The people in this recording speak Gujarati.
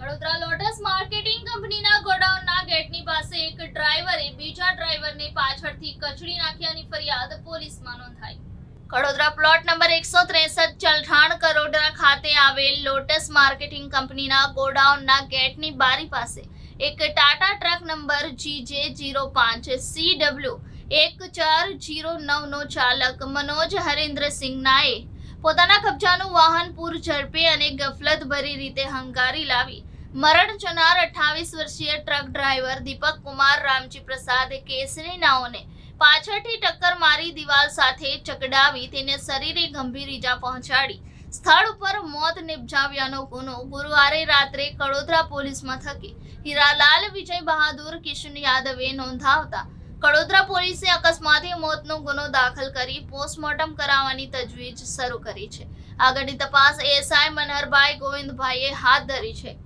વડોદરા લોટસ માર્કેટિંગ કંપનીના ગોડાઉનના ગેટની પાસે એક ડ્રાઈવરે બીજા ડ્રાઈવરને પાછળથી કચડી નાખ્યાની ફરિયાદ પોલીસમાં નોંધાઈ. કડોદરા પ્લોટ નંબર એકસો ત્રેસઠ ચલઠાણ કરોડરા ખાતે આવેલ લોટસ માર્કેટિંગ કંપનીના ગોડાઉનના ગેટની બારી પાસે એક Tata truck number GJ zero પાંચ સી ડબલ્યુ એક ચાર જીરો નવનો ચાલક મનોજ હરેન્દ્રસિંહ નાએ પોતાના કબજાનું વાહન પૂર ઝડપે અને ગફલતભરી રીતે હંકારી લાવી. મરણ જનાર અઠ્ઠાવીસ વર્ષીય ટ્રક ડ્રાઈવર દીપક કુમાર રામજી પ્રસાદ કેસરી નાઓને પાછળથી ટક્કર મારી દિવાલ સાથે ચકડાવી તેને શરીરે ગંભીર ઈજા પહોંચાડી. સ્થળ ઉપર મોત નિપજાવ્યાનો ગુનો ગુરુવારે રાત્રે કડોદરા પોલીસ મથકે હીરાલાલ વિજય બહાદુર, કિશન યાદવે નોંધાવતા. કડોદરા પોલીસે અકસ્માતી મોતનો ગુનો દાખલ કરી પોસ્ટમોર્ટમ કરાવવાની તજવીજ શરૂ કરી છે. આગળની તપાસ એએસઆઈ મનહરભાઈ ગોવિંદભાઈએ હાથ ધરી છે.